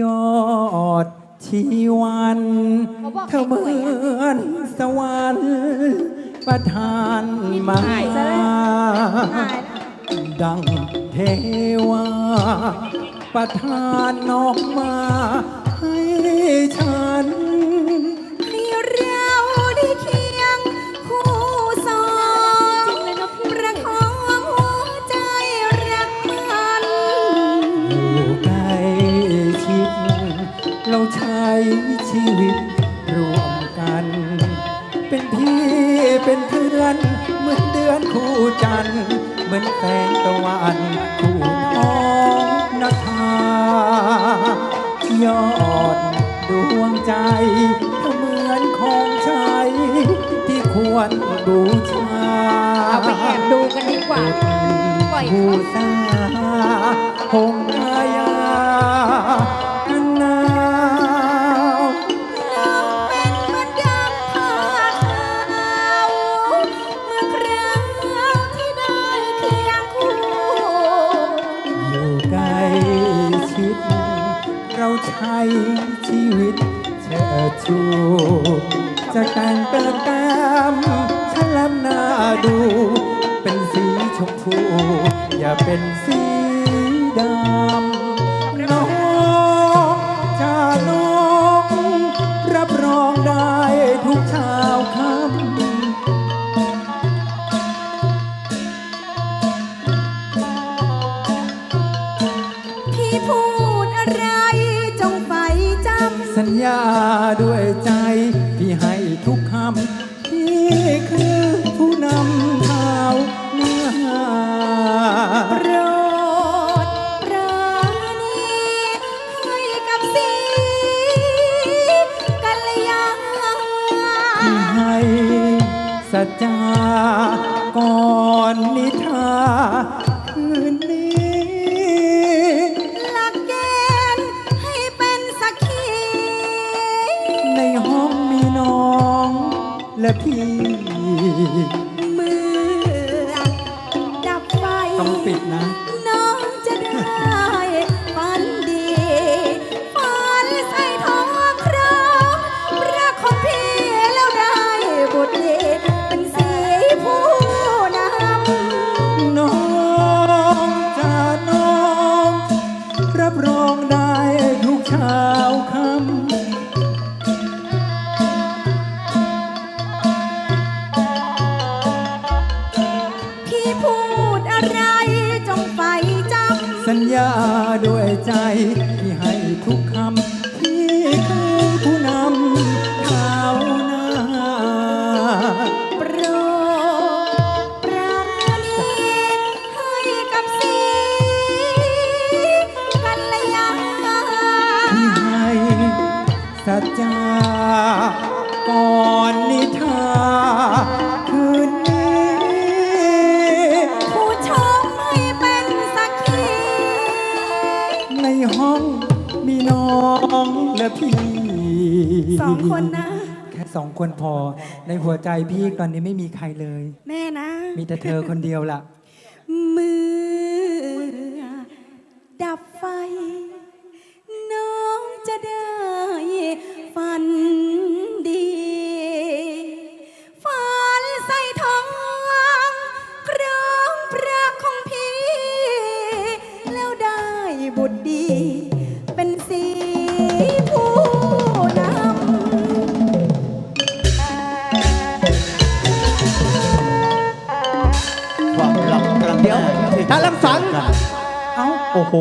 ยอดชีวันเขาบอกเธอเหมือนสวรรค์ประทานมาหายซะแล้วหายแล้ว ดังเทวาประทานออกมา เราใช้ชีวิตรวมกัน เป็นพี่เป็นเพื่อนเหมือนเดือนคู่จันทร์เหมือนแสงตะวันคู่ท้องนภายอดดวงใจเธอเหมือนของใช้ที่ควรบูชาเอาไปแอบดูกันดีกว่า ปล่อยเขาผู้สาหงกายา ใช้ชีวิตเชิดชูจะแต่งเติมแต้มฉลับหน้าดู เป็นสีชมพู อย่าเป็นสีดำน้องจะน้องรับรองได้ทุกเช้าค่ำพี่พู สัญญาด้วยใจพี่ให้ทุกคำพี่คือผู้นำข่าวเนื้อหาโปรดปราณีให้กับสีกัลยาพี่ให้สัจจาก่อนนิทา และพี่ เมื่อดับไฟต้องปิดนะ น้องจะได้ฝันดีฝันใส่ทองครองรักของพี่แล้วได้บุตรดีเป็นสีผู้นำน้องจะน้อง รับรองได้ทุกเช้าค่ำ พี่พูดอะไรจงใฝ่จสัญญาด้วยใจที่ให้ทุกคำพี่คือผู้นำข่าวหน้าำโปรดปราณีให้กับสีกัลยาที่ให้สัจจาก่อนนิทา องและพี่ สองคนนะ แค่สองคนพอ ในหัวใจพี่ตอนนี้ไม่มีใครเลยแน่นะ มีแต่เธอคนเดียวล่ะเมื่อ สัน เอ้า โอ้โห